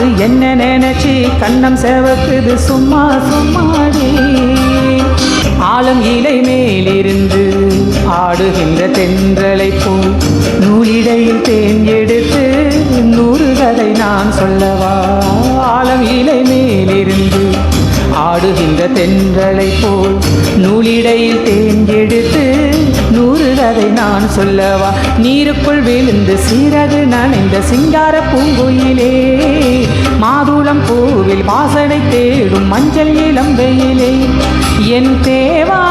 அது என்ன நினைச்சி கண்ணம் செவக்குது? சும்மா சும்மாடி. ஆழம் இலை மேலிருந்து ஆடுகின்ற தென்றலை பூ நூலிடையில் தேன் எடுத்து நூறு கதை நான் சொல்லவா? ஆழம் இலை மேலிருந்து ஆடுகின்ற தென்றலை போல் நூலிடையில் தேன் எடுத்து நூறு கதை நான் சொல்லவா? நீருக்குள் விழுந்து சீரகு நனைந்த சிங்கார பூங்குயிலே மாதுளம் பூவில் வாசனை தேடும் மஞ்சள் இளம் வெயிலே என் தேவா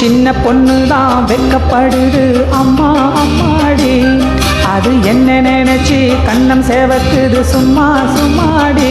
சின்ன பொண்ணு தான் வெக்கப்படுது அம்மா அம்மாடி அது என்ன நினைச்சு கண்ணம் சேவக்குது சும்மா சும்மாடி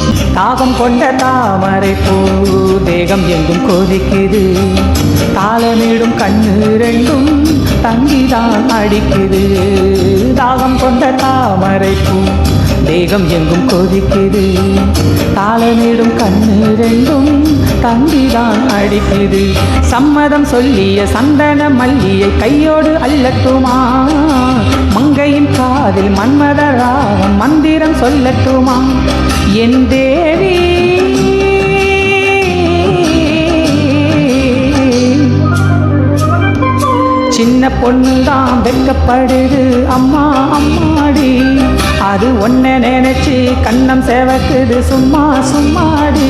தாகம் கொண்ட தாமரை பூ. தேகம் எங்கும் கொதிக்குது. தாளமிடும் கண்ணு ரெண்டும் தங்கிதான் அடிக்குது. தாகம் கொண்ட தாமரை பூ. தேகம் எங்கும் கொதிக்குது. தாளமிடும் கண்ணு ரெண்டும் தங்கிதான் அடிக்குது. சம்மதம் சொல்லிய சந்தன மல்லியை கையோடு அல்லட்டுமா? மங்கையின் காதில் மன்மத ராகம் மந்திரம் சொல்லட்டுமா? என் தேவி சின்ன பொண்ணு தான் வெக்கப்படுது அம்மா அம்மாடி அது ஒன்ன நினைச்சு கண்ணம் சேவக்குது. சும்மா சும்மாடி.